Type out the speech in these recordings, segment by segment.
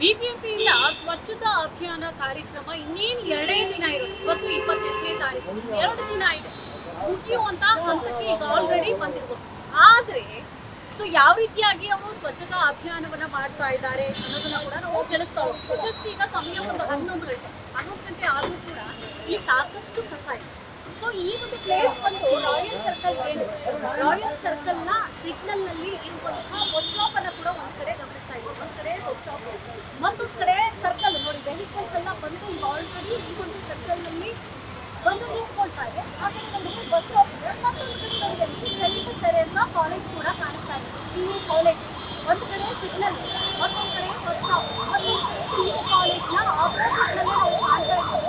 ಬಿಬಿಎಂಪಿಯಿಂದ ಸ್ವಚ್ಛತಾ ಅಭಿಯಾನ ಕಾರ್ಯಕ್ರಮ ಇನ್ನೇನು ಎರಡೇ ದಿನ ಇರುತ್ತೆ. ಇವತ್ತು ಇಪ್ಪತ್ತೆಂಟನೇ ತಾರೀಕು. ಎರಡು ದಿನ ಇದೆ. ಮುಗಿಯುವಂತ ಹಂತಕ್ಕೆ ಈಗ ಆಲ್ರೆಡಿ ಬಂದಿರ್ಬೋದು ಆದ್ರೆ ಸೊ ಯಾವ ರೀತಿಯಾಗಿ ಅವರು ಸ್ವಚ್ಛತಾ ಅಭಿಯಾನವನ್ನ ಮಾಡ್ತಾ ಇದ್ದಾರೆ ಅನ್ನೋದನ್ನ ಕೂಡ ನಾವು ತಿಳಿಸ್ತಾ ಹೋಗ್ತೀವಿ. ಜಸ್ಟ್ ಈಗ ಸಮಯ ಒಂದು ಹನ್ನೊಂದು ಗಂಟೆ. ಹನ್ನೊಂದು ಗಂಟೆ ಆದ್ರೂ ಕೂಡ ಈ ಸಾಕಷ್ಟು ಕಸ ಇದೆ. ಸೊ ಈ ಒಂದು ಪ್ಲೇಸ್ ಬಂದು ರಾಯಲ್ ಸರ್ಕಲ್ ಏನು ರಾಯಲ್ ಸರ್ಕಲ್ನ ಸಿಗ್ನಲ್ನಲ್ಲಿ ಇರುವಂತಹ ಬಸ್ ಸ್ಟಾಪ್ ಅನ್ನ ಕೂಡ ಒಂದ್ ಕಡೆ ಗಮನಿಸ್ತಾ ಇದ್ದೀವಿ ಒಂದ್ ಕಡೆ ಬಸ್ ಸ್ಟಾಪ್ ಮತ್ತೊಂದ್ ಕಡೆ ಸರ್ಕಲ್ ನೋಡಿ ವೆಹಿಕಲ್ಸ್ ಎಲ್ಲ ಬಂದು ಈಗ ಆಲ್ರೆಡಿ ಈ ಒಂದು ಸರ್ಕಲ್ನಲ್ಲಿ ಬಂದು ನಿಂತ್ಕೊಳ್ತಾ ಇದೆ ಆ ಕಡೆ ಬಂದ್ಬಿಟ್ಟು ಬಸ್ ಸ್ಟಾಪ್ ಇದೆ ಮತ್ತೊಂದು ಕಡೆಯಲ್ಲಿ ಸೆಂಟ್ ತೆರೇಸಾ ಕಾಲೇಜ್ ಕೂಡ ಕಾಣಿಸ್ತಾ ಇದೆ ಪಿ ಯು ಕಾಲೇಜ್ ಒಂದು ಕಡೆ ಸಿಗ್ನಲ್ ಮತ್ತೊಂದು ಕಡೆ ಬಸ್ ಸ್ಟಾಪ್ ಮತ್ತೊಂದು ಕಡೆ ಪಿ ಯು ಕಾಲೇಜ್ನ ಆಪೋಸಿಟ್ ನಲ್ಲೇ ನಾವು ಕಾಣ್ತಾ ಇದ್ದೀವಿ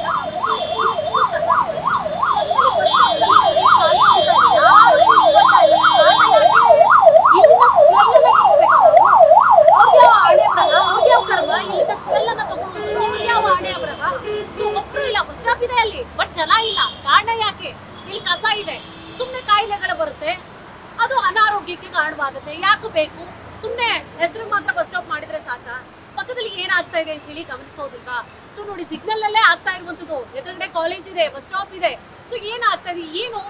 ಯಾರು ನಿಂತ್ಕೊಳ್ತಾ ಇಲ್ಲ. ಕಾರಣ ಯಾಕೆ? ಇಲ್ಲಿನ smell ಅನ್ನ ತಗೋಬೇಕಾ ನಾವು? ಅವ್ರ್ದ್ಯಾವ ಹಣೆ ಬರಹ? ಅವ್ರ್ದ್ಯಾವ ಕರ್ಮ? ಇಲ್ಲಿನ smell ಅನ್ನ ತಗೊಂಡು ಬಂದು ಅವ್ರ್ದ್ಯಾವ ಹಣೆ ಬರಹ? ಇದು ಒಬ್ರು ಇಲ್ಲ ಬಸ್ ಸ್ಟಾಪ್ ಇದೆ ಅಲ್ಲಿ ಬಟ್ ಜನ ಇಲ್ಲ ಕಾರಣ ಯಾಕೆ ಇಲ್ಲಿ ಕಸ ಇದೆ ಸುಮ್ಮನೆ ಕಾಯಿಲೆಗಳು ಬರುತ್ತೆ ಅದು ಅನಾರೋಗ್ಯಕ್ಕೆ ಕಾರಣವಾಗುತ್ತೆ ಯಾಕೆ ಬೇಕು ಸುಮ್ಮನೆ ಹೆಸರು ಮಾತ್ರ ಬಸ್ ಸ್ಟಾಪ್ ಮಾಡಿದ್ರೆ ಸಾಕ ಪಕ್ಕದಲ್ಲಿ ಏನಾಗ್ತಾ ಇದೆ ಅಂತ ಹೇಳಿ ಗಮನಿಸೋದಿಲ್ವಾ? ಸೊ ನೋಡಿ ಸಿಗ್ನಲ್ ಅಲ್ಲೇ ಆಗ್ತಾ ಇರುವಂತದ್ದು. ಎದುರುಗಡೆ ಕಾಲೇಜ್ ಇದೆ ಬಸ್ ಸ್ಟಾಪ್ ಇದೆ. ಸೊ ಏನಾಗ್ತಾ ಇದೆ? ಏನು?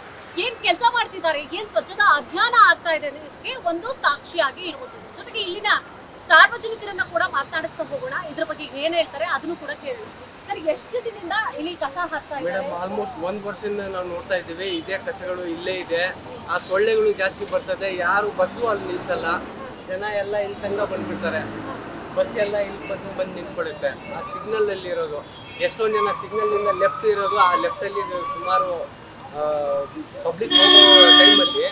ಏನ್ ಕೆಲಸ ಮಾಡ್ತಿದ್ದಾರೆ? ಏನ್ ಸ್ವಚ್ಛತಾ ಅಭಿಯಾನ ಆಗ್ತಾ ಇದೆ ಅನ್ನೋದಕ್ಕೆ ಒಂದು ಸಾಕ್ಷಿಯಾಗಿ ಇರುವಂತದ್ದು. ಜೊತೆಗೆ ಇಲ್ಲಿನ ಸಾರ್ವಜನಿಕರನ್ನ ಕೂಡ ಮಾತನಾಡಿಸ್ತಾ ಹೋಗೋಣ. ಇದ್ರ ಬಗ್ಗೆ ಏನ್ ಹೇಳ್ತಾರೆ ಅದನ್ನು ಕೂಡ ಕೇಳೋಣ. ಸರ್, ಎಷ್ಟು ದಿನದಿಂದ ಇಲ್ಲಿ ಕಸ ಹಾಕ್ತಾ ಮೇಡಮ್ ಆಲ್ಮೋಸ್ಟ್ ಒಂದ್ ವರ್ಷದಿಂದ ನಾವು ನೋಡ್ತಾ ಇದ್ದೀವಿ. ಇದೇ ಕಸಗಳು ಇಲ್ಲೇ ಇದೆ. ಆ ಸೊಳ್ಳೆಗಳು ಜಾಸ್ತಿ ಬರ್ತದೆ. ಯಾರು ಬಸ್ಸು ಅಲ್ಲಿ ನಿಲ್ಸಲ್ಲ. ಜನ ಎಲ್ಲ ಇಲ್ಲಿ ತನಕ ಬಂದ್ಬಿಡ್ತಾರೆ. ಬಸ್ ಎಲ್ಲ ಇಲ್ಲಿ ಬಂದು ಬಂದು ನಿಂತ್ಕೊಳ್ಳುತ್ತೆ ಆ ಸಿಗ್ನಲ್ ಅಲ್ಲಿ ಇರೋದು ಎಷ್ಟೊಂದು ಜನ ಸಿಗ್ನಲ್ ಇಂದ ಲೆಫ್ಟ್ ಇರೋದು, ಆ ಲೆಫ್ಟಲ್ಲಿ ಸುಮಾರು ಪಬ್ಲಿಕ್ ಟೈಮಲ್ಲಿ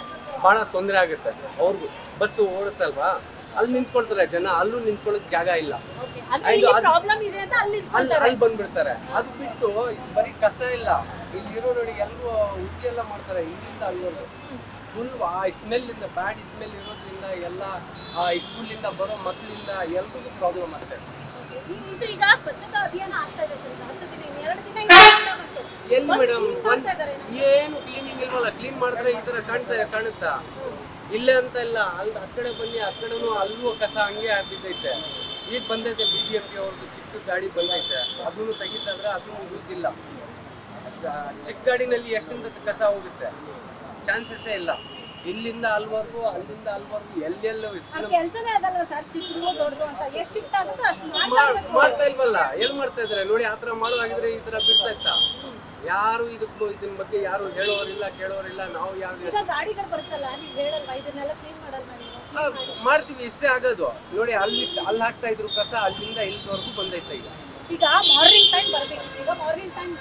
ಭಾಳ ತೊಂದರೆ ಆಗುತ್ತೆ. ಅವ್ರಿಗೂ, ಬಸ್ಸು ಓಡುತ್ತಲ್ವಾ? ಅಲ್ಲಿ ನಿಂತ್ಕೊಳ್ತಾರೆ ಜನ, ಅಲ್ಲೂ ನಿಂತ್ಕೊಳ್ಳೋಕೆ ಜಾಗ ಇಲ್ಲ. Okay. ಇಲ್ಲಿ ಪ್ರಾಬ್ಲಮ್ ಇದೆ ಅಂತ ಅಲ್ಲಿ ಬಂದ್ಬಿಡ್ತಾರೆ. ಅದು ಬಿಟ್ಟು ಬರೀ ಕಸ ಇಲ್ಲ. ಇಲ್ಲಿ ಇರೋ ನೋಡಿ ಎಲ್ಲರೂ ಉಚ್ಚಿ ಎಲ್ಲ ಮಾಡ್ತಾರೆ. ಇಲ್ಲಿಂದ ಅಲ್ಲೋದು ಫುಲ್ ಆ ಸ್ಮೆಲ್ ಇಂದ ಬ್ಯಾಡ್ ಸ್ಮೆಲ್ ಇರೋದ್ರಿಂದ ಎಲ್ಲ ಆ ಸ್ಕೂಲಿಂದ ಬರೋ ಮಕ್ಕಳಿಂದ ಎಲ್ರಿಗೂ ಪ್ರಾಬ್ಲಮ್ ಆಗ್ತದೆ ಈಗ ಸ್ವಚ್ಛತಾ ಅಭಿಯಾನ ಆಗ್ತಾ ಇದೆ ದಿನ ಎರಡು. ಎಲ್ಲಿ ಮೇಡಮ್ ಏನೋ. ಕ್ಲೀನಿಂಗ್ ಇಲ್ವಲ್ಲ? ಕ್ಲೀನ್ ಮಾಡಿದ್ರೆ ಈ ತರ ಕಾಣ್ತಾ ಕಾಣುತ್ತಾ? ಇಲ್ಲೇ ಅಂತ ಇಲ್ಲ. ಅಲ್ಲಿ ಆ ಕಡೆ ಬನ್ನಿ ಆ ಕಡೆನೂ ಅಲ್ಲೂ ಕಸ ಹಂಗೆ ಬಿದ್ದೈತೆ ಈಗ ಬಂದೈತೆ ಬಿ ಬಿ ಎಂ ಪಿ ಅವ್ರದ್ದು ಚಿಕ್ಕ ಗಾಡಿ ಬಂದೈತೆ. ಅದನ್ನು ತೆಗಿತಂದ್ರೆ ಅದನ್ನು ಉಳಿದಿಲ್ಲ. ಅಷ್ಟ ಚಿಕ್ಕ ಗಾಡಿನಲ್ಲಿ ಎಷ್ಟಿಂದ ಕಸ ಹೋಗುತ್ತೆ? ಚಾನ್ಸಸ್ಸೇ ಇಲ್ಲ. ಇಲ್ಲಿಂದ ಅಲ್ವರೆಗೂ ಅಲ್ಲಿಂದ ಅಲ್ವರೆಗೂ ಎಲ್ಲೆಲ್ಲೂ ಮಾಡ್ತಾ ಇಲ್ವಲ್ಲ? ಎಲ್ಲಿ ಮಾಡ್ತಾ ಇದ್ರೆ? ನೋಡಿ ಆ ಥರ ಮಾಡುವಾಗಿದ್ರೆ ಈ ತರ ಬಿಡ್ತಾ ಇತ್ತ ಯಾರು ಇದಕ್ಕೂ ಇದನ್ನ ಬಗ್ಗೆ ಯಾರು ಹೇಳೋರಿಲ್ಲ ಕೇಳೋರಿಲ್ಲ. ನಾವು ಯಾವ ಮಾಡ್ತೀವಿ ಇಷ್ಟೇ ಆಗೋದು. ನೋಡಿ ಅಲ್ಲಿ ಅಲ್ಲಿ ಹಾಕ್ತಾ ಇದ್ರು ಕಸ ಅಲ್ಲಿಂದ ಇಲ್ಲಿವರೆಗೂ ಬಂದೈತೆ ಈಗ. ಈಗ ಮಾರ್ನಿಂಗ್ ಟೈಮ್ ಬರ್ಬೇಕು. ಈಗ ಮಾರ್ನಿಂಗ್ ಟೈಮ್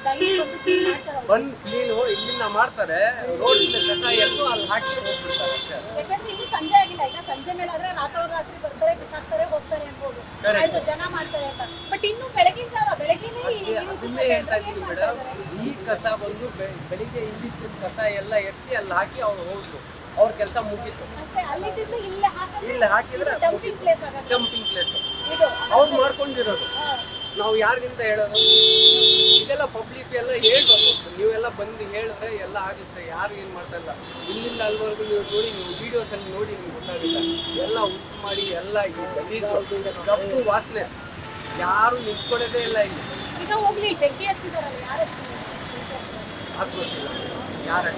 ಬಂದು ಕ್ಲೀನ್ ಇಲ್ಲಿಂದ ಮಾಡ್ತಾರೆ. ರೋಡ್ ಇಂದ ಕಸ ಎದ್ದು ಅಲ್ಲಿ ಹಾಕಿ ಹೋಗ್ಬಿಡ್ತಾರೆ ಅಷ್ಟೇ. ಯಾಕಂದ್ರೆ ಇಲ್ಲಿ ಸಂಜೆ ಆಗಿಲ್ಲ. ಈಗ ಸಂಜೆ ಮೇಲೆ ಆದ್ರೆ ರಾತ್ರಿ ರಾತ್ರಿ ಬರ್ತಾರೆ ಬಿಸಾಕ್ತಾರೆ ಹೋಗ್ತಾರೆ ಅನ್ಬೋದು. ಆಯ್ತು ಜನ ಮಾಡ್ತಾರೆ ಅಂತ. ಬಟ್ ಇನ್ನು ಬೆಳಗಿನ ಜಾವ ಬೆಳಗ್ಗೆನೇ ಅದನ್ನೇ ಹೇಳ್ತಾ ಇದ್ದೀನಿ ಮೇಡಮ್ ಈ ಕಸ ಬಂದು ಬೆಳಿಗ್ಗೆ ಇಲ್ಲಿದ್ದ ಕಸ ಎಲ್ಲ ಎತ್ತಿ ಅಲ್ಲಿ ಹಾಕಿ ಅವ್ರು ಹೋದ್ರು. ಅವ್ರ ಕೆಲಸ ಮುಗಿತು. ಇಲ್ಲ ಹಾಕಿದ್ರೆ ಡಂಪಿಂಗ್ ಪ್ಲೇಸ್ ಅವ್ರು ಮಾಡ್ಕೊಂಡಿರೋದು. ನಾವು ಯಾರಿಗಿಂತ ಹೇಳೋದು? ಇದೆಲ್ಲ ಪಬ್ಲಿಕ್ ಎಲ್ಲ ಹೇಳ್ಬೇಕು. ನೀವೆಲ್ಲ ಬಂದು ಹೇಳಿದ್ರೆ ಎಲ್ಲ ಆಗುತ್ತೆ ಯಾರು ಏನು ಮಾಡ್ತಾ ಇಲ್ಲ. ಇಲ್ಲಿಂದ ಅಲ್ಲಿವರೆಗೂ ನೀವು ನೋಡಿ ನೀವು ವಿಡಿಯೋಸಲ್ಲಿ ನೋಡಿ ನಿಮ್ಗೆ ಗೊತ್ತಾಗುತ್ತೆ. ಎಲ್ಲ ಉಚ್ಚು ಮಾಡಿ ಎಲ್ಲ ಕಪ್ಪು ವಾಸನೆ. ಯಾರು ನಿಂತ್ಕೊಳ್ಳೋದೇ ಇಲ್ಲ ಇಲ್ಲಿ. ಹಚ್ಚಿದಾರಲ್ಲ ಯಾರು ಹಚ್ಚಿದ್ದಾರೆ? ಅದು ಗೊತ್ತಿಲ್ಲ ಯಾರು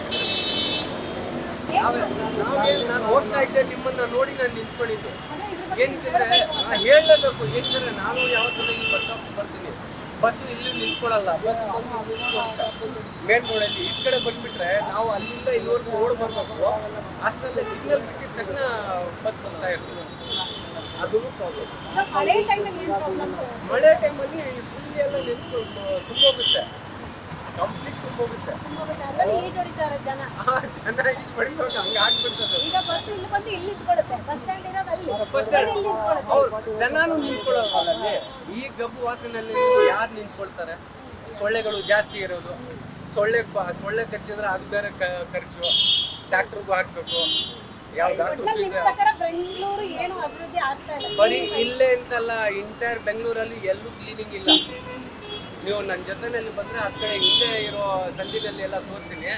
ನಾನು ಓಡ್ತಾ ಇದ್ದೆ ನಿಮ್ಮನ್ನ ನೋಡಿ ನಾನು ನಿಂತ್ಕೊಂಡಿದ್ದು. ಏನಿದ್ರೆ ಹೇಳಲೇಬೇಕು. ಏಕೆಂದ್ರೆ ನಾನು ಯಾವತ್ತೂ ಇಲ್ಲಿ ಬಸ್ ಬರ್ತೀನಿ. ಬಸ್ ಇಲ್ಲಿ ನಿಂತ್ಕೊಳ್ಳಲ್ಲ ಬಸ್ ಮೇನ್ ರೋಡಲ್ಲಿ. ಈ ಕಡೆ ಬಂದ್ಬಿಟ್ರೆ ನಾವು ಅಲ್ಲಿಂದ ಇಲ್ಲಿವರೆಗೂ ಓಡ್ ಬರ್ಬೇಕು ಅಷ್ಟರಲ್ಲೇ ಸಿಗ್ನಲ್ ಬಿಟ್ಟಿದ ತಕ್ಷಣ ಬಸ್ ಬರ್ತಾ ಇರ್ತದೆ. ಅದು ಪ್ರಾಬ್ಲಮ್ ಮಳೆ ಟೈಮಲ್ಲಿ ಫುಲ್ ಎಲ್ಲ ನಿಂತು ತುಂಬೋಗುತ್ತೆ. ಕಂಪ್ಲೀಟ್ ತುಂಬೋಗುತ್ತೆ. ಅದ್ರಲ್ಲಿ ಈಜ್ ಹೊಡಿತಾರೆ ಜನ. ಆ ಚೆನ್ನಾಗಿ ಪಡಿಬೇಕು ಹಂಗೆ ಆಗ್ಬಿಡ್ತದೆ. ಈಗ ಬಸ್ ಇಲ್ಲಿ ಬಂದು ಇಲ್ಲಿ ನಿಂತ್ಕೊಳ್ಳುತ್ತೆ. ಬಸ್ ಸ್ಟ್ಯಾಂಡ್ ಇರೋದು ಅಲ್ಲಿ. ಬಸ್ ಸ್ಟ್ಯಾಂಡ್ ಇಲ್ಲಿ ನಿಂತ್ಕೊಳ್ಳುತ್ತೆ. ಅವ್ರು ಜನನು ನಿಂತ್ಕೊಳ್ಳೋಲ್ಲ ಅಲ್ಲಿ. ಈ ಗಬ್ಬು ವಾಸನಲ್ಲಿ ಯಾರು ನಿಂತ್ಕೊಳ್ತಾರೆ? ಸೊಳ್ಳೆಗಳು ಜಾಸ್ತಿ ಇರೋದು. ಸೊಳ್ಳೆ ಸೊಳ್ಳೆ ಕಚ್ಚಿದ್ರೆ ಅದು ಬೇರೆ ಖರ್ಚು. ಡಾಕ್ಟ್ರಿಗೂ ಹಾಕ್ಬೇಕು. ಬರೀ ಇಲ್ಲೇ ಅಂತಲ್ಲ ಇಂಟೈರ್ ಬೆಂಗಳೂರಲ್ಲಿ ಎಲ್ಲೂ ಕ್ಲೀನಿಂಗ್ ಇಲ್ಲ. ನೀವು ನನ್ನ ಜೊತೆಯಲ್ಲಿ ಬಂದರೆ ಆ ಕಡೆ ಹಿಂದೆ ಇರೋ ಸಂದಿನಲ್ಲಿ ಎಲ್ಲ ತೋರಿಸ್ತೀನಿ.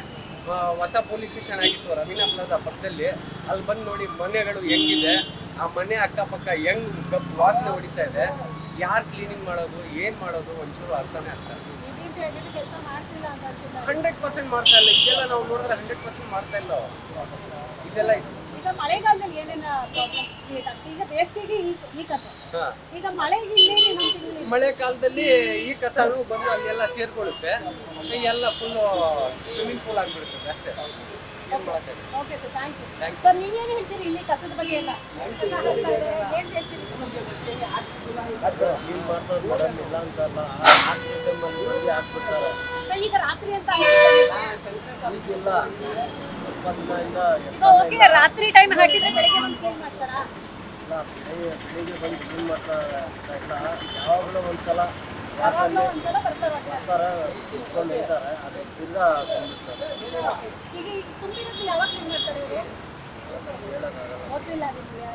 ಹೊಸ ಪೊಲೀಸ್ ಸ್ಟೇಷನ್ ಆಗಿತ್ತು ರವೀನಾ ಪ್ಲಾಜಾ ಪಕ್ಕದಲ್ಲಿ. ಅಲ್ಲಿ ಬಂದು ನೋಡಿ ಮನೆಗಳು ಹೆಂಗಿದೆ. ಆ ಮನೆ ಅಕ್ಕಪಕ್ಕ ಹೆಂಗ್ ವಾಸನೆ ಹೊಡಿತಾ ಇದೆ. ಯಾರು ಕ್ಲೀನಿಂಗ್ ಮಾಡೋದು, ಏನು ಮಾಡೋದು ಒಂಚೂರು ಅರ್ಥನೇ ಆಗ್ತಾ ಇಲ್ಲ. ಹಂಡ್ರೆಡ್ ಪರ್ಸೆಂಟ್ ಮಾಡ್ತಾ ಇಲ್ಲ. ಇದೆಲ್ಲ ನಾವು ನೋಡಿದ್ರೆ ಹಂಡ್ರೆಡ್ ಪರ್ಸೆಂಟ್ ಮಾಡ್ತಾ ಇಲ್ಲ. ಇದೆಲ್ಲ ಇದೆ. ಈಗ ಮಳೆಗಾಲದಲ್ಲಿ ಏನೇನು ಪ್ರಾಬ್ಲಮ್ ಕ್ರಿಯೇಟ್ ಆಗ್ತದೆ? ಈಗ ಬೇಸಿಗೆಗೆ ಈ ಈ ಕಸ ಹಾ. ಈಗ ಮಳೆಗೆ ಇನ್ನೇನು ಅಂತೀವಿ ಮಳೆ ಕಾಲದಲ್ಲಿ ಈ ಕಸನು ಬಂದು ಅಲ್ಲೆಲ್ಲ ಸೇರ್ಕೊಳ್ಳುತ್ತೆ. ಎಲ್ಲ ಫುಲ್ ಸ್ವಿಮ್ಮಿಂಗ್ ಪೂಲ್ ಆಗ್ಬಿಡುತ್ತೆ ಅಷ್ಟೇ. ಏನ್ ಮಾಡಕ್ಕೆ okay sir thank you Thank sir ನೀವೇನು ಹೇಳ್ತೀರಿ ಇಲ್ಲಿ ಕಸದ ಬಗ್ಗೆ ಎಲ್ಲ? ಏನು ಹೇಳ್ತೀರಿ? ಕ್ಲೀನ್ ಮಾಡ್ತಾರೆ ಮೇಡಮ್ ಇಲ್ಲ ಅಂತಲ್ಲ ಹಾಕ್ಬಿಟ್ಟು ಮಂದಿ ಹಾಕ್ಬಿಡ್ತಾರೆ. ಸರ್ ಈಗ ರಾತ್ರಿ ಅಂತ. ಈಗಿಲ್ಲ. ಈಗ ಓಕೆ ರಾತ್ರಿ ಟೈಮ್ ಹಾಕಿದ್ರೆ ಬೆಳಿಗ್ಗೆ ಬಂದು ಕ್ಲೀನ್ ಮಾಡ್ತಾರಾ? ಇಲ್ಲ ಬೆಳಿಗ್ಗೆ ಬಂದು ಕ್ಲೀನ್ ಮಾಡ್ತಾ ಇಲ್ಲ ಯಾವಾಗಲೂ ಒಂದ್ಸಲ ಯಾವಾಗಲೂ ಒಂದ್ಸಲ ಸಲ ಅಷ್ಟೇ. ಬರ್ತಾರೆ ಕುತ್ಕೊಂಡು ಇದ್ದಾರೆ ಅದು ತಿರ್ಗಾ ಬಂದ್ಬಿಡ್ತಾರೆ. ಈಗ ತುಂಬಿರೋದು ಯಾವಾಗ ಕ್ಲೀನ್ ಮಾಡ್ತಾರೆ ಇವರು? ಗೊತ್ತಿಲ್ಲ ನಿಮ್ಗೆ.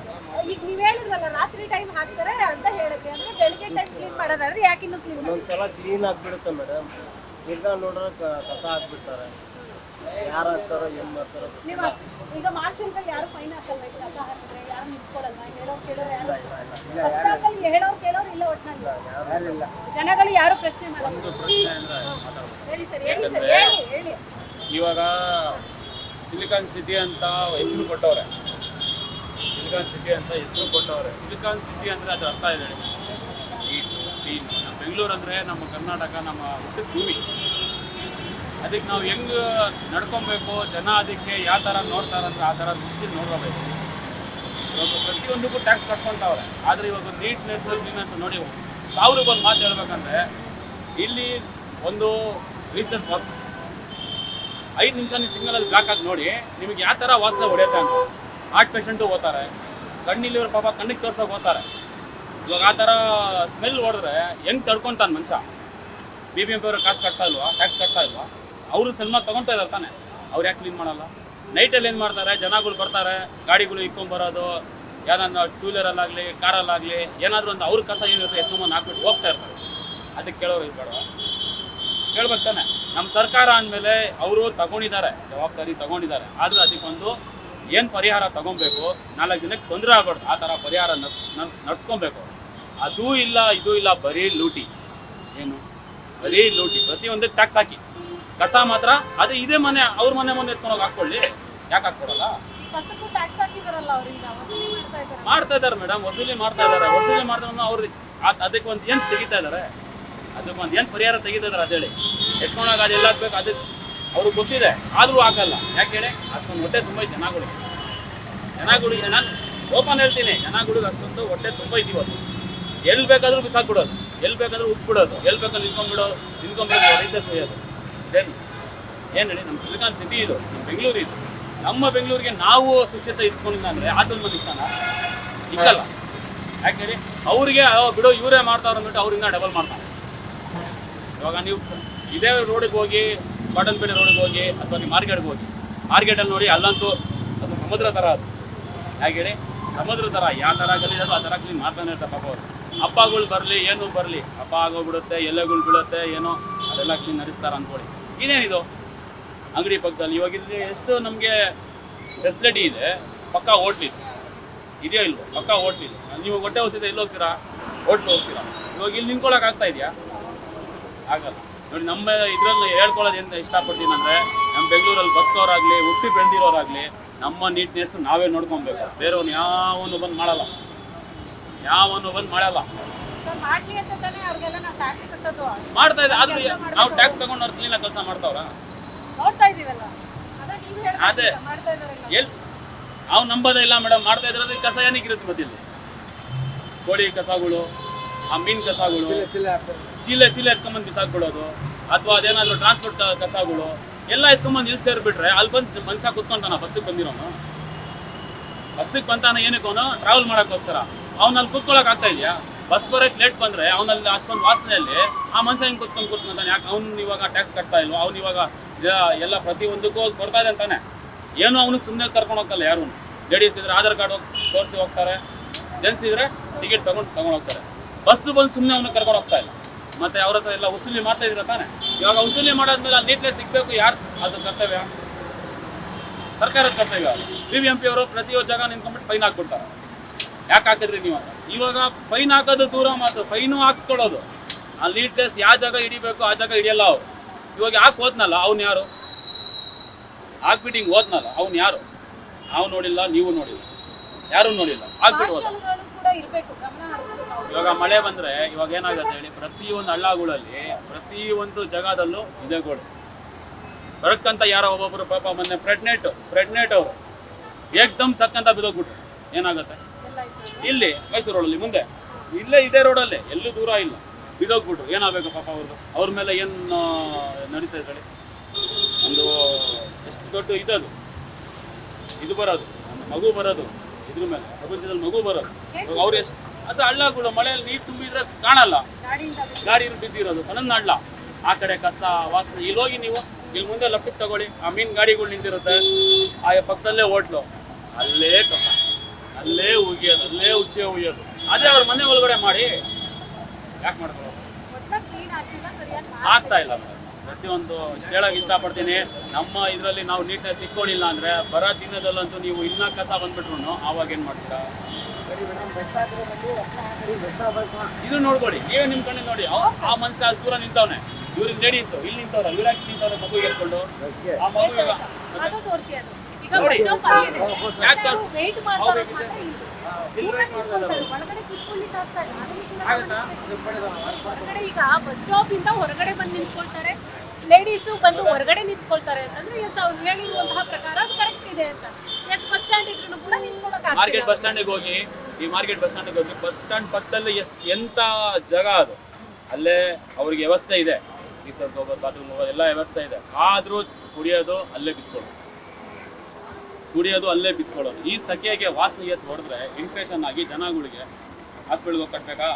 ಈಗ ನೀವು ಹೇಳಿದ್ರಲ್ಲ ರಾತ್ರಿ ಟೈಮ್ ಹಾಕ್ತಾರೆ ಅಂತ ಹೇಳಕ್ಕೆ ಅಂದ್ರೆ ಬೆಳಿಗ್ಗೆ ಟೈಮ್ ಕ್ಲೀನ್ ಮಾಡೋದಾದ್ರೆ ಯಾಕೆ ಇನ್ನೂ ಕ್ಲೀನ್ ಒಂದೊಂದ್ಸಲ ಕ್ಲೀನ್ ಆಗಿಬಿಡುತ್ತೆ ಮೇಡಮ್ ತಿರ್ಗಾ ನೋಡ್ರೆ ಕಸ ಹಾಕ್ಬಿಡ್ತಾರೆ. ಯಾರು ಹಾಕ್ತಾರೋ ಏನು ಮಾಡ್ತಾರೋ. ನೀವು ಈಗ ಮಾರ್ಷಲ್ಗಳು ಯಾರು ಫೈನ್ ಹಾಕಲ್ವಾ ಈಗ ಕಸ ಹಾಕಿದ್ರೆ ಯಾರು ನಿಂತ್ಕೊಳ್ಳಲ್ವಾ ಹೇಳೋರು ಕೇಳೋರು ಯಾರು ಇಲ್ಲ. ಕಸ ಹಾಕಲ್ಲಿ ಹೇಳೋರು ಕೇಳೋರು ಇಲ್ಲ ಒಟ್ಟಿನಲ್ಲಿ ಯಾರಿಲ್ಲ ಜನಗಳು ಯಾರು ಪ್ರಶ್ನೆ ಮಾಡಲ್ಲ. ಪ್ರಶ್ನೆ ಅಂದ್ರೆ ಹೇಳಿ ಸರ್ ಹೇಳಿ ಸರ್ ಹೇಳಿ ಹೇಳಿ. ಇವಾಗ ಸಿಲಿಕಾನ್ ಸಿಟಿ ಅಂತ ಹೆಸರು ಕೊಟ್ಟವ್ರೆ. ಸಿಲಿಕಾನ್ ಸಿಟಿ ಅಂತ ಹೆಸರು ಕೊಟ್ಟವ್ರೆ. ಸಿಲಿಕಾನ್ ಸಿಟಿ ಅಂದ್ರೆ ಅದು ಅರ್ಥ ಇದೆ. ಈ ಬೆಂಗಳೂರು ಅಂದ್ರೆ ನಮ್ಮ ಕರ್ನಾಟಕ ನಮ್ಮ ಹುಟ್ಟಿದ ಭೂಮಿ. ಅದಕ್ಕೆ ನಾವು ಹೆಂಗ್ ನಡ್ಕೊಬೇಕು, ಜನ ಅದಕ್ಕೆ ಯಾವ ಥರ ನೋಡ್ತಾರೆ ಅಂದ್ರೆ ಆ ಥರ ದೃಷ್ಟಿ ನೋಡ್ಕೋಬೇಕು. ಇವಾಗ ಪ್ರತಿಯೊಂದಕ್ಕೂ ಟ್ಯಾಕ್ಸ್ ಕಟ್ಕೊಂತಾವ್ರೆ. ಆದರೆ ಇವಾಗ ನೀಟ್ನೆಸ್ ಅಂತ ನೋಡಿ ಸಾವಿರಕ್ಕೆ ಒಂದು ಮಾತು ಹೇಳ್ಬೇಕಂದ್ರೆ, ಇಲ್ಲಿ ಒಂದು ರೀಸಸ್ ವಾಸ ಐದು ನಿಮಿಷ ನೀವು ಸಿಗ್ನಲಲ್ಲಿ ಬ್ಲಾಕ್ ಆಗಿ ನೋಡಿ, ನಿಮಗೆ ಯಾವ ಥರ ವಾಸನೆ ಹೊಡೆಯುತ್ತೆ ಅಂತ. ಹಾರ್ಟ್ ಪೇಷಂಟು ಹೋಗ್ತಾರೆ ಕಣ್ಣಿಲ್ಲಿವ್ರು ಪಾಪ ಕಣ್ಣಿಗೆ ತೋರ್ಸೋಕೆ ಹೋಗ್ತಾರೆ ಇವಾಗ ಆ ಥರ ಸ್ಮೆಲ್ ಹೊಡೆದ್ರೆ ಹೆಂಗೆ ತಡ್ಕೊತಾನೆ ಮನುಷ್ಯ? ಬಿ ಬಿ ಎಂ ಪಿ ಅವರು ಕಾಸು ಕಟ್ತಾ ಇಲ್ವಾ? ಟ್ಯಾಕ್ಸ್ ಕಟ್ತಾ ಇಲ್ವಾ? ಅವರು ಸಿನಿಮಾ ತಗೊತಾ ಇದ್ದಾರೆ ತಾನೆ. ಅವ್ರು ಯಾಕೆ ಕ್ಲೀನ್ ಮಾಡಲ್ಲ? ನೈಟಲ್ಲಿ ಏನು ಮಾಡ್ತಾರೆ? ಜನಗಳು ಬರ್ತಾರೆ, ಗಾಡಿಗಳು ಇಕ್ಕೊಂಬರೋದು ಯಾವ್ದನ್ನ ಟೂ ವೀಲರಲ್ಲಾಗಲಿ ಕಾರಲ್ಲಾಗಲಿ ಏನಾದರೂ ಒಂದು ಅವ್ರ ಕಸ ಏನಿರುತ್ತೆ ಎತ್ಕೊಂಬಂದು ಹಾಕ್ಬಿಟ್ಟು ಹೋಗ್ತಾ ಇರ್ತಾರೆ. ಅದಕ್ಕೆ ಕೇಳೋರು ಇರ್ಬೇಡ ಕೇಳ್ಬೇಕು ತಾನೆ. ನಮ್ಮ ಸರ್ಕಾರ ಅಂದಮೇಲೆ ಅವರು ತಗೊಂಡಿದ್ದಾರೆ, ಜವಾಬ್ದಾರಿ ತಗೊಂಡಿದ್ದಾರೆ. ಆದರೆ ಅದಕ್ಕೊಂದು ಏನು ಪರಿಹಾರ ತಗೊಬೇಕು? ನಾಲ್ಕು ಜನಕ್ಕೆ ತೊಂದರೆ ಆಗ್ಬಾರ್ದು. ಆ ಥರ ಪರಿಹಾರ ನಡ್ಸ್ ನಡ್- ನಡ್ಸ್ಕೊಬೇಕು. ಅದೂ ಇಲ್ಲ, ಇದು ಇಲ್ಲ, ಬರೀ ಲೂಟಿ. ಏನು? ಬರೀ ಲೂಟಿ. ಪ್ರತಿಯೊಂದಕ್ಕೆ ಟ್ಯಾಕ್ಸ್ ಹಾಕಿ. ಕಸ ಮಾತ್ರ ಅದು ಇದೇ ಮನೆ ಅವ್ರ ಮನೆ ಮುಂದೆ ಎತ್ಕೊಂಡೋಗಿ ಹಾಕೊಳ್ಳಿ ಯಾಕೆ ಹಾಕೊಡಲ್ಲ ಮಾಡ್ತಾ ಇದ್ದಾರೆ ಮೇಡಮ್ ವಸೂಲಿ ಮಾಡ್ತಾ ಇದ್ದಾರೆ ವಸೂಲಿ ಮಾಡಿದ್ರು ಅವ್ರು ಅದಕ್ಕೆ ಒಂದು ಏನ್ ತೆಗಿತಾ ಇದ್ದಾರೆ ಅದಕ್ಕೆ ಒಂದು ಏನ್ ಪರಿಹಾರ ತೆಗಿತಾ ಇದಾರೆ ಅದೇಳಿ ಎತ್ಕೊಂಡಾಗ ಅದೆಲ್ಲ ಹಾಕ್ಬೇಕು ಅದಕ್ಕೆ ಅವ್ರಿಗೆ ಗೊತ್ತಿದೆ. ಆದರೂ ಹಾಕಲ್ಲ. ಯಾಕೆ ಹೇಳಿ? ಅಷ್ಟೊಂದು ಹೊಟ್ಟೆ ತುಂಬ ಜನಗಳು ಹುಡುಗಿ ನಾನು ಓಪನ್ ಹೇಳ್ತೀನಿ. ಜನಗಳಿಗೆ ಅಷ್ಟೊಂದು ಹೊಟ್ಟೆ ತುಂಬ ಇದೀವತ್ತು ಎಲ್ಲಿ ಬೇಕಾದ್ರೂ ಬಿಸಾಕ್ಬಿಡೋದು. ಎಲ್ಲಿ ಬೇಕಾದ್ರೂ ಉಟ್ಬಿಡೋದು. ಎಲ್ಲಿ ಬೇಕಾದ್ರೂ ನಿಂತ್ಕೊಂಡ್ಬಿಡೋದು ನಿಂತ್ಕೊಂಡ್ಬಿಡೋದು ರೈಸಸ್ ಒಯ್ಯೋದು ಇದೇನು ಏನು ನಮ್ಮ ಸಿಲಿಕಾನ್ ಸಿಟಿ ಇದು ನಮ್ಮ ಬೆಂಗಳೂರು ಇದು. ನಮ್ಮ ಬೆಂಗಳೂರಿಗೆ ನಾವು ಸ್ವಚ್ಛತೆ ಇಟ್ಕೊಂಡಿಲ್ಲ ಅಂದರೆ ಆತನ ಮಂದಿ ಇರ್ತಾನ ಇಕ್ಕಲ್ಲ ಯಾಕೆ ಹೇಳಿ, ಅವ್ರಿಗೆ ಬಿಡು, ಇವರೇ ಮಾಡ್ತಾರೆ ಅಂದ್ಬಿಟ್ಟು ಅವ್ರಿಂದ ಡಬಲ್ ಮಾಡ್ತಾರೆ. ಇವಾಗ ನೀವು ಇದೇ ರೋಡಿಗೆ ಹೋಗಿ ಬಾಟನ್ಪೇಟೆ ರೋಡಿಗೆ ಹೋಗಿ, ಅಥವಾ ನೀವು ಮಾರ್ಕೆಟ್ಗೆ ಹೋಗಿ ಮಾರ್ಕೆಟಲ್ಲಿ ನೋಡಿ ಅಲ್ಲಂತೂ ಅದು ಸಮುದ್ರ ಥರ ಅದು. ಯಾಕೆ ಹೇಳಿ, ಸಮುದ್ರ ಥರ ಯಾವ ಥರ ಕಲಿಯೋದು ಆ ಥರ ಕ್ಲೀನ್ ಮಾಡ್ತಾನೆ ಇರ್ತಾರೆ ಪಾಪ ಅವರು. ಹಬ್ಬಗಳು ಬರಲಿ, ಏನು ಬರಲಿ, ಹಬ್ಬ ಆಗೋಗ್ಬಿಡುತ್ತೆ, ಎಲೆಗಳು ಬಿಡುತ್ತೆ ಏನೋ, ಅದೆಲ್ಲ ಕ್ಲೀನ್ ನಡೆಸ್ತಾರೆ ಅಂದ್ಕೊಳ್ಳಿ. ಇದೇನಿದು ಅಂಗಡಿ ಪಕ್ಕದಲ್ಲಿ. ಇವಾಗ ಇಲ್ಲಿ ಎಷ್ಟು ನಮಗೆ ಫೆಸಿಲಿಟಿ ಇದೆ, ಪಕ್ಕ ಹೋಟ್ಲಿದೆ ಇದೆಯೋ ಇಲ್ವೋ? ಪಕ್ಕ ಹೋಟ್ಲಿದೆ ನೀವು ಹೊಟ್ಟೆ ಹೊಸಿದೆ ಎಲ್ಲಿ ಹೋಗ್ತೀರಾ? ಹೋಟ್ಲು ಹೋಗ್ತೀರಾ? ಇವಾಗ ಇಲ್ಲಿ ನಿಂತ್ಕೊಳ್ಳೋಕೆ ಆಗ್ತಾ ಇದೆಯಾ? ಆಗಲ್ಲ. ನೋಡಿ, ನಮ್ಮ ಇದರಲ್ಲಿ ಹೇಳ್ಕೊಳ್ಳೋದು ಏನು ಇಷ್ಟಪಡ್ತೀನಿ ಅಂದರೆ ನಮ್ಮ ಬೆಂಗಳೂರಲ್ಲಿ ಬಸ್ಸೋರಾಗಲಿ ಹುಟ್ಟಿ ಬೆಳೆದಿರೋರಾಗಲಿ, ನಮ್ಮ ನೀಟ್ನೆಸ್ ನಾವೇ ನೋಡ್ಕೊಬೇಕು. ಬೇರೆಯವ್ನು ಯಾವನು ಬಂದು ಮಾಡಲ್ಲ. ಯಾವನು ಬಂದು ಮಾಡಲ್ಲ. ಸರ್ ಅಂತ ತಾನೇ ಅವ್ರಿಗೆಲ್ಲ ನಾವು ಟ್ಯಾಕ್ಸ್ ಕಟ್ಟೋದು. ಮಾಡ್ತಾ ಇದೆ ಆದ್ರೂ ನಾವು ಟ್ಯಾಕ್ಸ್ ತಗೊಂಡು ಅವ್ರು ಕ್ಲೀನಾಗಿ ಕೆಲಸ ಮಾಡ್ತಾವ್ರ? ಅದೇ ನೀವು ಎಲ್ಲಿ. ಅವ್ನು ನಂಬೋದೇ ಇಲ್ಲ ಮೇಡಮ್ ಮಾಡ್ತಾ ಇದ್ರೆ ಕಸ ಏನಕ್ಕೆ ಇರುತ್ತೆ ಮತ್ತಿಲ್ಲಿ ಕೋಳಿ ಕಸಗಳು ಆ ಮೀನ್ ಕಸಗಳು ಚೀಲ ಚೀಲ ಎತ್ಕೊಂಬಂದು ಬಿಸಾಕ್ಬಿಡೋದು ಅಥವಾ ಅದೇನಾದ್ರು ಟ್ರಾನ್ಸ್ಪೋರ್ಟ್ ಕಸಗಳು ಎಲ್ಲ ಎತ್ಕೊಂಬಂದು ಇಲ್ಲಿ ಸೇರಿಬಿಟ್ರೆ ಅಲ್ಲಿ ಬಂದು ಮನುಷ್ಯ ಕುತ್ಕೊಂತಾನ ಬಸ್ಸಿಗೆ ಬಂದಿರೋನು? ಬಸ್ಸಿಗೆ ಬಂತಾನ ಏನಕ್ಕೆ ಅವನು? ಟ್ರಾವೆಲ್ ಮಾಡೋಕ್ಕೋಸ್ಕರ. ಅವ್ನಲ್ಲಿ ಕುತ್ಕೊಳಕ್ ಆಗ್ತಾ ಇದೆಯಾ? ಬಸ್ ಬರೋಕ್ಕೆ ಲೇಟ್ ಬಂದರೆ ಅವನಲ್ಲಿ ಅಷ್ಟೊಂದು ವಾಸನೆಯಲ್ಲಿ ಆ ಮನುಷ್ಯ ಹಿಂಗೆ ಕುತ್ಕೊಂಡು ಕೂತ್ಕೊಂತಾನೆ ಯಾಕೆ ಅವ್ನು ಇವಾಗ ಟ್ಯಾಕ್ಸ್ ಕಟ್ತಾ ಇಲ್ವೋ? ಅವ್ನು ಇವಾಗ ಎಲ್ಲ ಪ್ರತಿಯೊಂದಕ್ಕೂ ಕೊಡ್ತಾ ಇದೆ ಅಂತಾನೆ ಏನು ಅವ್ನಿಗೆ ಸುಮ್ಮನೆ ಕರ್ಕೊಂಡು ಹೋಗಲ್ಲ ಯಾರು. ಲೇಡೀಸ್ ಇದ್ರೆ ಆಧಾರ್ ಕಾರ್ಡ್ ತೋರಿಸಿ ಹೋಗ್ತಾರೆ. ಜೆಂಟ್ಸ್ ಇದ್ರೆ ಟಿಕೆಟ್ ತಗೊಂಡು ತಗೊಂಡು ಹೋಗ್ತಾರೆ. ಬಸ್ಸು ಬಂದು ಸುಮ್ಮನೆ ಅವ್ನಿಗೆ ಕರ್ಕೊಂಡು ಹೋಗ್ತಾ ಇಲ್ಲ. ಮತ್ತೆ ಅವ್ರ ಹತ್ರ ಎಲ್ಲ ವಸೂಲಿ ಮಾಡ್ತಾ ಇದ್ರೆ ತಾನೆ? ಇವಾಗ ವಸೂಲಿ ಮಾಡಾದ್ಮೇಲೆ ಅಲ್ಲಿ ನೀಟ್ನೆಸ್ ಸಿಗಬೇಕು, ಯಾರು ಅದು ಕರ್ತವ್ಯ? ಸರ್ಕಾರದ ಕರ್ತವ್ಯ ಬಿ ಬಿ ಎಂ ಪಿ ಅವರು ಪ್ರತಿಯೊಂದು ಜಾಗ ನಿಂತ್ಕೊಂಡ್ಬಿಟ್ಟು ಫೈನ್ ಹಾಕ್ಬಿಡ್ತಾರೆ ಯಾಕೆ ಹಾಕಿದ್ರಿ ನೀವು ಇವಾಗ ಫೈನ್ ಹಾಕೋದು ದೂರ ಮಾತು ಫೈನು ಹಾಕ್ಸ್ಕೊಳ್ಳೋದು. ಆ ಲೀಡ್ಲೆಸ್ ಯಾವ ಜಾಗ ಹಿಡಿಬೇಕು ಆ ಜಾಗ ಹಿಡಿಯಲ್ಲ ಅವ್ರು. ಇವಾಗ ಯಾಕೆ ಓದ್ನಲ್ಲ? ಅವ್ನು ಯಾರು? ಹಾಕ್ಬಿಟ್ಟು ಹಿಂಗೆ ಓದ್ನಲ್ಲ ಅವ್ನು ಯಾರು? ನಾವು ನೋಡಿಲ್ಲ ನೀವು ನೋಡಿಲ್ಲ. ಯಾರು ನೋಡಿಲ್ಲ? ಹಾಕ್ಬಿಟ್ಟು ಹೋದ ಇವಾಗ ಮಳೆ ಬಂದ್ರೆ ಇವಾಗ ಏನಾಗುತ್ತೆ ಹೇಳಿ ಪ್ರತಿಯೊಂದು ಹಳ್ಳಗಳಲ್ಲಿ ಪ್ರತಿಯೊಂದು ಜಾಗದಲ್ಲೂ ಇದೆ ಬರಕ್ಕಂತ ಯಾರೋ ಒಬ್ಬೊಬ್ರು ಪಾಪ ಮೊನ್ನೆ ಪ್ರೆಗ್ನೆಂಟು ಪ್ರೆಗ್ನೆಂಟ್ ಅವರು. ಏಕ್ದಮ್ ತಕ್ಕಂತ ಬಿದ್ದೋಗ್ಬಿಟ್ರು. ಏನಾಗುತ್ತೆ. ಇಲ್ಲಿ ಮೈಸೂರು ರೋಡಲ್ಲಿ ಮುಂದೆ. ಇಲ್ಲೇ ಇದೇ ರೋಡಲ್ಲಿ, ಎಲ್ಲೂ ದೂರ ಇಲ್ಲ. ಬಿದ್ದೋಗ್ಬಿಟ್ರು. ಏನಾಗಬೇಕು ಪಾಪ ಅವ್ರದ್ದು ಅವ್ರ ಮೇಲೆ ಏನು ನಡೀತಾ ಇದ್ದಾಳೆ? ಒಂದು ಎಷ್ಟು ದೊಡ್ಡ ಇದದು. ಇದು ಬರೋದು ಮಗು ಬರೋದು, ಇದ್ರ ಮೇಲೆ. ಪ್ರಪಂಚದಲ್ಲಿ ಮಗು ಬರೋದು. ಅವ್ರ ಎಷ್ಟು, ಅದು ಹಳ್ಳಗಳು ಮಳೆಯಲ್ಲಿ ನೀರು ತುಂಬಿದ್ರೆ ಕಾಣಲ್ಲ. ಗಾಡಿ ಬಿದ್ದಿರೋದು ಸಣ್ಣ ಹಳ್ಳ. ಆ ಕಡೆ ಕಸ ವಾಸನೆ ಇಲ್ಲಿ ಹೋಗಿ ನೀವು, ಇಲ್ಲಿ ಮುಂದೆ ಲೆಫ್ಟ್ ತಗೊಳ್ಳಿ. ಆ ಮೀನ್ ಗಾಡಿಗಳು ನಿಂತಿರುತ್ತೆ. ಆ ಪಕ್ಕದಲ್ಲೇ ಹೋಟ್ಲು. ಅಲ್ಲೇ ಕಸ. ಅಲ್ಲೇ ಉಗಿಯೋದು ಅಲ್ಲೇ ಉಚ್ಚೆ ಉಗಿಯೋದು ಅದೇ ಅವ್ರ ಮನೆ ಒಳಗಡೆ ಮಾಡಿ. ಯಾಕೆ ಮಾಡ್ಕೊಳ್ಳೋದು? ಆಗ್ತಾ ಇಲ್ಲ ಮೇಡಮ್. ಪ್ರತಿಯೊಂದು ಹೇಳಕ್ ಇಷ್ಟಪಡ್ತೀನಿ. ನಮ್ಮ ಇದರಲ್ಲಿ ನಾವು ನೀಟ್ನೆಸ್ ಇಟ್ಕೊಂಡಿಲ್ಲ ಅಂದ್ರೆ ಬರೋ ದಿನದಲ್ಲಂತೂ ನೀವು ಇನ್ನ ಕಸ ಬಂದ್ಬಿಟ್ರು ಆವಾಗ ಏನು ಮಾಡ್ತೀರಾ? ಇದು ನೋಡ್ಕೊಳ್ಳಿ ನೀವೇ ನಿಮ್ ಕಣ್ಣು ನೋಡಿ? ಅವ್- ಆ ಮನುಷ್ಯ ಅಷ್ಟು ದೂರ ನಿಂತವನೆ. ಇವ್ರಿಗೆ ಲೇಡೀಸ್ ಇಲ್ಲಿ ನಿಂತವ್ರ ಇವ್ರಾಕಿ ನಿಂತವ್ರ ನಿಂತವ್ರೆ ಮಗು ಹೇಳ್ಕೊಂಡು ಆ ಮಗು ಈಗ ಬಸ್ ಸ್ಟಾಪ್ ಇಂದ. ಹೊರಗಡೆ ಬಂದು ನಿಂತ್ಕೊಳ್ತಾರೆ. ಲೇಡೀಸು ಬಂದು ಹೊರಗಡೆ ನಿಂತ್ಕೊಳ್ತಾರೆ ಅಂತಂದ್ರೆ ಎಸ್ ಅವ್ರು ಹೇಳಿರುವಂತಹ ಪ್ರಕಾರ ಅದು ಕರೆಕ್ಟ್ ಇದೆ ಅಂತ. ಎಸ್ ಬಸ್ ಸ್ಟ್ಯಾಂಡ್ ಇದ್ರು ಕೂಡ ನಿಂತ್ಕೊಳಕ್ ಮಾರ್ಕೆಟ್ ಬಸ್ ಸ್ಟ್ಯಾಂಡಿಗೆ ಹೋಗಿ ಈ ಮಾರ್ಕೆಟ್ ಬಸ್ ಸ್ಟ್ಯಾಂಡಿಗೆ ಹೋಗಿ ಬಸ್ ಸ್ಟ್ಯಾಂಡ್ ಪಕ್ಕದಲ್ಲಿ ಎಷ್ಟು ಎಂತ ಜಾಗ ಅದು? ಅಲ್ಲೇ ಅವ್ರಿಗೆ ವ್ಯವಸ್ಥೆ ಇದೆ. ಟೀಸರ್ಟ್ ಹೋಗೋದು ಬಾತ್ರೂಮ್ ಹೋಗೋದು ಎಲ್ಲ ವ್ಯವಸ್ಥೆ ಇದೆ. ಆದರೂ ಕುಡಿಯೋದು ಅಲ್ಲೇ ಬಿತ್ಕೊಳ್ಳೋದು. ಕುಡಿಯೋದು ಅಲ್ಲೇ ಬಿತ್ಕೊಳ್ಳೋದು. ಈ ಸಖೆಗೆ ವಾಸನೆ ಎತ್ತು ಹೊಡೆದ್ರೆ ಇನ್ಫೆಕ್ಷನ್ ಆಗಿ ಜನಗಳಿಗೆ ಹಾಸ್ಪಿಟ್ಲ್ಗೆ ಹೋಗಿ ಕಟ್ಬೇಕಾ?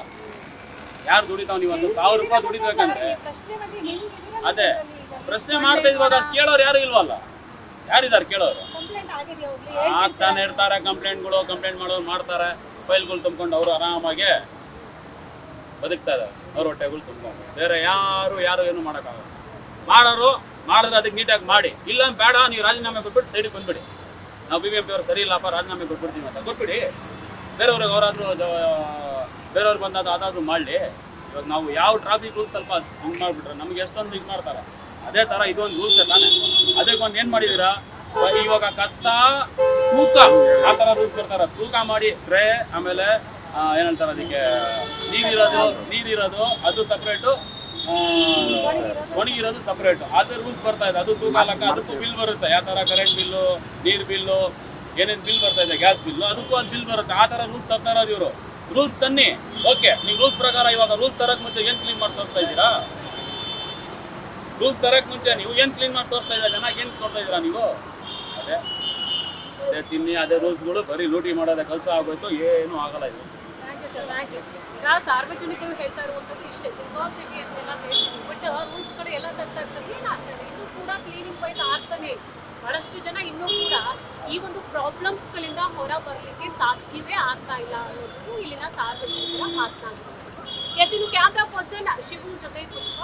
ಯಾರು ದುಡಿತಾವ್ ನೀವು ಒಂದು ಸಾವಿರ ರೂಪಾಯಿ ದುಡಿಬೇಕಂದ್ರೆ ಅದೇ, ಪ್ರಶ್ನೆ ಮಾಡ್ತಾ ಇದ್ವಾಗ ಕೇಳೋರು ಯಾರು ಇಲ್ವಲ್ಲ? ಯಾರಿದ್ದಾರೆ ಕೇಳೋರು? ಆಗ್ತಾನೆ ಇರ್ತಾರೆ ಕಂಪ್ಲೇಂಟ್ಗಳು ಕಂಪ್ಲೇಂಟ್ ಮಾಡೋರು ಮಾಡ್ತಾರೆ. ಫೈಲ್ಗಳು ತುಂಬ್ಕೊಂಡು ಅವರು ಆರಾಮಾಗಿ ಬದುಕ್ತಾ ಇದ್ದಾರೆ. ಅವ್ರ ಹೊಟ್ಟೆಗಳು ತುಂಬ್ಕೊಂಡು. ಬೇರೆ ಯಾರು ಯಾರು ಏನು ಮಾಡೋಕ್ಕಾಗಲ್ಲ. ಮಾಡೋರು ಮಾಡಿದ್ರೆ ಅದಕ್ಕೆ ನೀಟಾಗಿ ಮಾಡಿ. ಇಲ್ಲ ಬೇಡ, ನೀವು ರಾಜೀನಾಮೆ ಕೊಟ್ಬಿಟ್ಟು ಸೈಡಿಗೆ ಬಂದ್ಬಿಡಿ. ನಾವು ಬಿ ಬಿ ಎಂ ಪಿ ಅವ್ರು ಸರಿ ಇಲ್ಲಪ್ಪ ರಾಜೀನಾಮೆ ಕೊಟ್ಬಿಡ್ತೀವಿ ಅಂತ. ಕೊಟ್ಬಿಡಿ. ಬೇರೆಯವ್ರಿಗೆ ಅವರಾದರೂ ಬೇರೆಯವ್ರಿಗೆ ಬಂದಾದ ಅದಾದರೂ ಮಾಡಲಿ. ಇವಾಗ ನಾವು ಯಾವ ಟ್ರಾಫಿಕ್ ರೂಲ್ಸ್ ಸ್ವಲ್ಪ ಹಂಗೆ ಮಾಡಿಬಿಟ್ರೆ ನಮ್ಗೆ ಎಷ್ಟೊಂದು ಇದು ಮಾಡ್ತಾರೆ. ಅದೇ ಥರ ಇದೊಂದು ರೂಲ್ಸ್ ತಾನೆ. ಅದಕ್ಕೆ ಒಂದು ಏನು ಮಾಡಿದ್ದೀರಾ ಇವಾಗ ಕಸ, ತೂಕ. ಆ ಥರ ರೂಲ್ಸ್ ಬರ್ತಾರೆ ತೂಕ ಮಾಡಿ ಟ್ರೇ ಆಮೇಲೆ ಏನಂತಾರೆ ಅದಕ್ಕೆ ನೀರಿರೋದು ನೀರಿರೋದು ಅದು ಸಪ್ರೇಟು ಒಣಗಿರೋದು ಸಪ್ರೇಟ್ ಅದ್ರ ರೂಲ್ಸ್ ಬರ್ತಾ ಇದೆ. ಅದು ತೂಕ ಲೆಕ್ಕ, ಅದಕ್ಕೂ ಬಿಲ್ ಬರುತ್ತೆ. ಯಾವ ತರ ಕರೆಂಟ್ ಬಿಲ್ಲು ನೀರ್ ಬಿಲ್ಲು ಏನೇನ್ ಬಿಲ್ ಬರ್ತಾ ಇದೆ ಗ್ಯಾಸ್ ಬಿಲ್ಲು ಅದಕ್ಕೂ ಅದು ಬಿಲ್ ಬರುತ್ತೆ. ಆ ತರ ರೂಲ್ಸ್ ತರ್ತಾ ಇರೋದು ಇವರು. ರೂಲ್ಸ್ ತನ್ನಿ. ಓಕೆ ನೀವು ರೂಲ್ಸ್ ಪ್ರಕಾರ ಇವಾಗ ರೂಲ್ಸ್ ತರಕ್ ಮುಂಚೆ ಏನ್ ಕ್ಲೀನ್ ಮಾಡಿ ತೋರಿಸ್ತಾ ಇದ್ದೀರಾ? ರೂಲ್ಸ್ ತರಕ್ ಮುಂಚೆ ನೀವು ಏನ್ ಕ್ಲೀನ್ ಮಾಡಿ ತೋರಿಸ್ತಾ ಇದ್ದೀರಾ? ಜನ ಏನ್ ತೋರ್ತಾ ಇದ್ದೀರಾ ನೀವು? ಅದೇ. ಅದೇ ತಿನ್ನಿ, ಅದೇ ರೂಲ್ಸ್ಗಳು ಬರೀ ಲೂಟಿ ಮಾಡೋದೇ ಕೆಲಸ ಆಗೋಯ್ತು, ಏನು ಆಗಲ್ಲ ಇದು thank you sir thank you ಈಗ ಸಾರ್ವಜನಿಕರು ಹೇಳ್ತಾ ಇರುವಂಥದ್ದು ಇಷ್ಟೇ. ಸಿಲ್ವಾರ್ ಸಿಟಿ ಅಂತೆಲ್ಲ ಹೇಳ್ತೀವಿ. ಬಟ್ ರೂಲ್ಸ್ ಕಡೆ ಎಲ್ಲ ತರ್ತಾ ಇರ್ತಾರೆ. ಏನಾಗ್ತದೆ? ಇನ್ನೂ ಕೂಡ ಕ್ಲೀನಿಂಗ್ ವೈಸ್ ಆಗ್ತಾನೆ. ಬಹಳಷ್ಟು ಜನ ಇನ್ನೂ ಕೂಡ ಈ ಒಂದು ಪ್ರಾಬ್ಲಮ್ಸ್ಗಳಿಂದ ಹೊರ ಬರಲಿಕ್ಕೆ ಸಾಧ್ಯವೇ ಆಗ್ತಾ ಇಲ್ಲ ಅನ್ನೋದು ಇಲ್ಲಿನ ಸಾರ್ವಜನಿಕರ ಮಾತನಾಗಿರುವಂಥದ್ದು. ಎಸ್ ಇನ್ನು ಕ್ಯಾಮ್ರಾ ಪರ್ಸನ್ ಶಿವು ಜೊತೆ ಪುಷ್ಪ